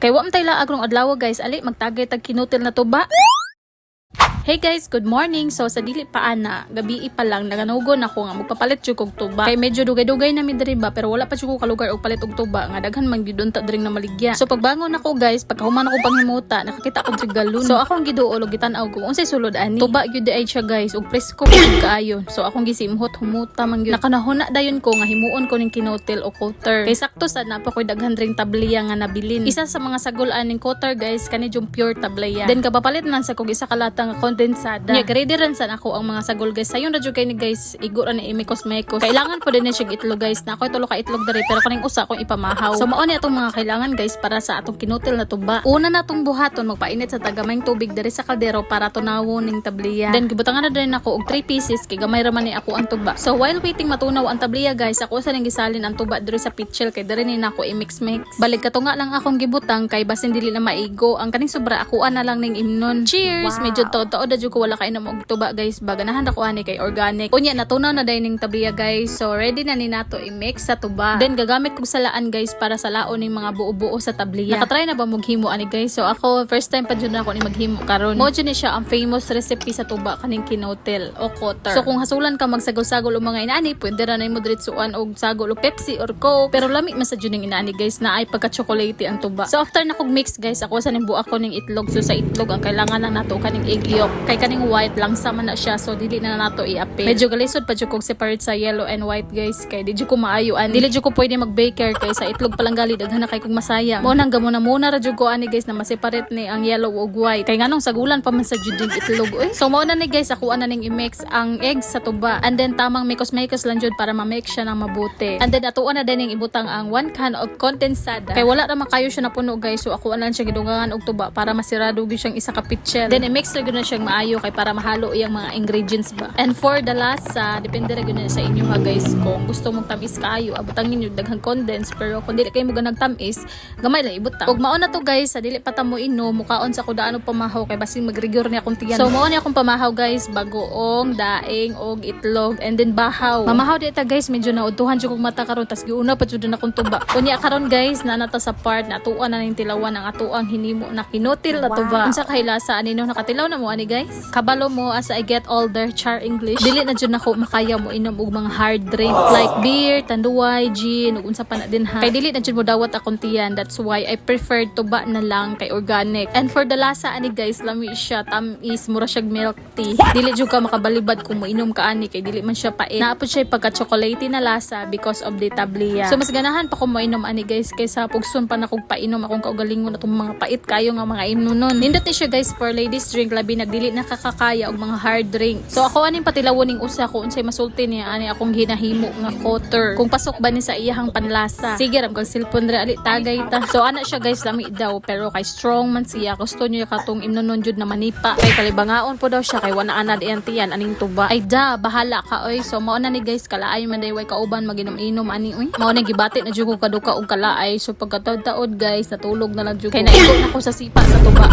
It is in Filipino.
Kay wa tay laag rong adlaw guys, ali magtagay tag kinutil na tuba. Hey guys, good morning. So sa dili pa ana, gabi pa lang naganugon ako nga magpapalit jud kog tuba. Kay medyo dugay-dugay na mi diri ba pero wala pa jud ko kalugar og palit og tuba nga daghan man gyud unta diri na maligya. So pagbangon ako guys, pagkahuman ako panghimuta, nakakita ko og galon. So akong giduol og gitan-aw kung unsay sulod ani. Tuba gyud ay siya guys ug presko gyud kaayo. So akong gisimhot humuta man gyud. Nakanahuna dayon ko nga himuon ko ning kinotel o coater. Kay sakto sad na pa koy daghan ring tabliya nga nabilin. Isa sa mga sagulan ning coater guys kani jung pure tabliya. Then kapapalit man sa kog isa ka lata nga kondensada. Nya ready ran sa ako ang mga sagol guys. Sayon ra jud kay ni guys igo ra ni imikos mekos. Kailangan po din na siya itlog guys. Na ako tulo ka itlog diri pero kaning usa kong ipamahaw. So mao ni atong mga kailangan guys para sa atong kinutil na tuba. Una na tong buhaton magpainit sa tagamay tubig diri sa kaldero para tunawon ning tabliya. Then gibutangan na din ako og 3 pieces kay gamay ra man ni ako ang tuba. So while waiting matunaw ang tabliya guys, ako sa ning gisalin ang tuba diri sa pitchel kay diri ni nako i-mix mix. Balik ka nga lang akong gibutang kay basin dili na maigo. Ang kaning sobra ako na lang ning imnon. Cheers! Medyo todo da jud ko wala kainom og tuba guys. Baganahan ako ani kay organic. Unya natunaw na dai ning tabliya guys. So ready na ni nato i-mix sa tuba. Then gagamit kog salaan guys para sa laon ning mga buo-buo sa tabliya. Nakatry na ba moghimo ani guys? So ako first time pa jud na ako ni maghimo karon. Mo ni siya ang famous recipe sa tuba kaning kinotel o kotter. So kung hasulan ka magsagol-sagol og mga inaani, pwede ra na mo diretsuan og sagol og Pepsi or Coke. Pero lami man sa jud ning inaani guys na ay pagka-chocolate ang tuba. So after na kog mix guys, ako sa nimbu ako ning itlog. So sa itlog ang kailangan na nato kaning egg yolk. Kay kaning white lang sama na siya so dili na nato i-apil. Medyo galisod pa jud separate sa yellow and white guys kay di ko maayuan. Dili jud ko pwede mag-baker kay sa itlog palang gali daghan na kay kog masaya. Mo nang gamuna muna ra jud ko ani guys na ma-separate ni ang yellow ug white. Kay nganong sagulan pa man sa jud itlog. Uy. So mao na ni guys ako ana ning i-mix ang eggs sa tuba and then tamang mikos-mikos lang jud para ma-mix siya ng mabuti. And then atuan na din ibutang ang one can of condensada. Kay wala ra makayo siya na puno guys so ako anan siya gidungangan og tuba para masirado gyud siyang isa ka pitcher. Then i-mix gyud na siyang maayo kay para mahalo iyang mga ingredients ba. And for the lasa, depende ra gyud na sa inyo ha guys kung gusto mong tamis kayo abutang ninyo daghang condense pero kung dili kayo mo ganag tamis, gamay lang ibutang. Ug mao na to guys, sa dili pa ta mo inom, mukaon sa kudaano pamahaw kay basing mag-rigor ni akong tiyan. So mao ni akong pamahaw guys, bagoong, daing og itlog and then bahaw. Mamahaw di ta guys, medyo nautuhan jud kog mata karon tas giuna pa jud na akong tuba. Unya karon guys, na nata sa part na tuwa na ning tilawan ang atuang hinimo na kinutil na tuba. Unsa kay lasa ani no nakatilaw na mo ani guys? Kabalo mo as I get older, char English. Dili na jud nako makaya mo inom og mga hard drink like beer, tanduay, gin, ug unsa pa na din ha. Kay dili na jud mo dawat akong tiyan. That's why I prefer tuba na lang kay organic. And for the lasa ani guys, lami siya tamis, mura siya milk tea. Dili jud ka makabalibad kung moinom ka ani kay dili man siya pait. Naapod siya pagka chocolate na lasa because of the tablia. So mas ganahan pa ko moinom ani guys kaysa pugson pa na kog painom akong kaugalingon atong mga pait kayo nga mga inunon. Nindot ni siya guys for ladies drink labi nagdili nakakakaya og mga hard drink. So ako aning patilawon ning usa ko unsay masulti niya ani akong ginahimo nga cotter. Kung pasok ba ni sa iyahang panlasa. Sige ram kag cellphone ra ali tagay ta. So ana siya guys lami daw pero kay strong man siya gusto niya katong imnonon jud na manipa. Kay kalibangaon po daw siya kay wala ana diyan aning tuba. Ay da bahala ka oy. So mao na ni guys kalaay man day way kauban maginom-inom ani oy. Mao na gibati na jud ko kaduka og kalaay. So pagkataod-taod guys natulog na lang jud ko. Kay naigo na ko sa sipa sa tuba.